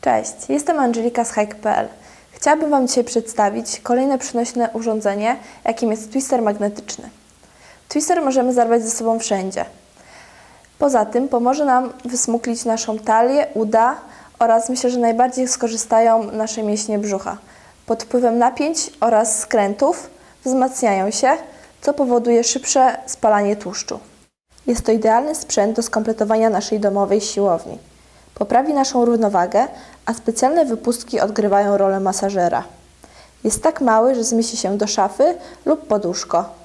Cześć, jestem Angelika z hike.pl. Chciałabym Wam dzisiaj przedstawić kolejne przynośne urządzenie, jakim jest twister magnetyczny. Twister możemy zarwać ze sobą wszędzie. Poza tym pomoże nam wysmuklić naszą talię, uda oraz myślę, że najbardziej skorzystają nasze mięśnie brzucha. Pod wpływem napięć oraz skrętów wzmacniają się, co powoduje szybsze spalanie tłuszczu. Jest to idealny sprzęt do skompletowania naszej domowej siłowni. Poprawi naszą równowagę, a specjalne wypustki odgrywają rolę masażera. Jest tak mały, że zmieści się do szafy lub pod łóżko.